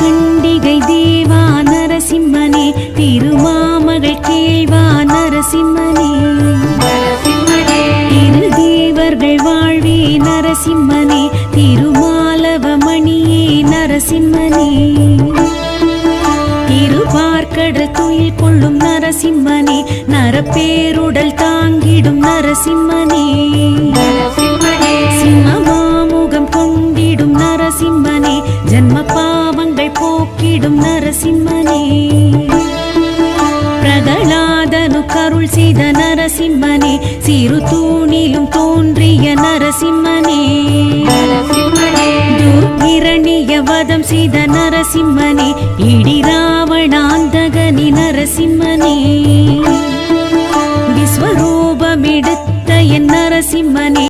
கண்டிகை தேவா நரசிம்மனே திருமாமகள் கேள்வா நரசிம்மனே. இரு தேவர்கள் வாழ்வே நரசிம்மனே திருமாலவமணியே நரசிம்மனே. திருபார்க்கடல் துயில் கொள்ளும் நரசிம்மனே நரப்பேருடல் தாங்கிடும் நரசிம்மனே. சிம்ம மாமுகம் கொண்டிடும் நரசிம்மனே ஜன்மப்பா பிரகலாதனு கருள் செய்த நரசிம்மனே சிறு தூணிலும் தோன்றிய நரசிம்மனே. துர்கிரணிய வதம் செய்த நரசிம்மனே இடி ராவணாந்தகனி நரசிம்மனே விஸ்வரூபமெடுத்த என் நரசிம்மனே.